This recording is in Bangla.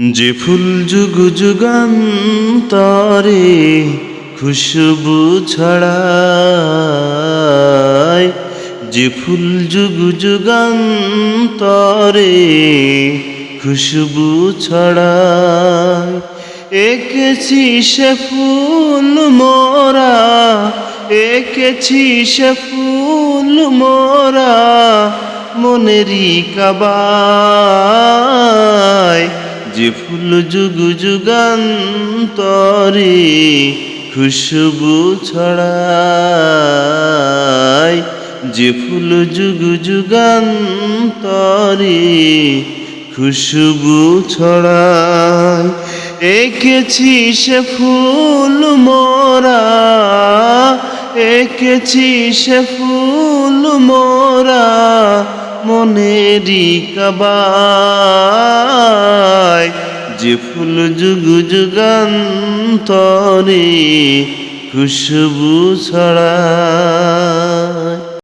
যে ফুল যুগ যুগান্তরে খুশবু ছড়ায়, যে ফুল যুগ যুগান্তরে খুশবু ছড়ায়। এঁকেছি সে ফুল মোরা, এঁকেছি সে ফুল মোরা, মনেরই কাবায়। যে ফুল যুগ যুগান্তরে খুশবু ছড়ায়, যে ফুল যুগ যুগান্তরে খুশবু ছড়ায়। এঁকেছি সে ফুল মোরা, এঁকেছি সে ফুল মোরা মনেরই কাবায় যে ফুল যুগ যুগান্তরে খুশবু ছড়ায়।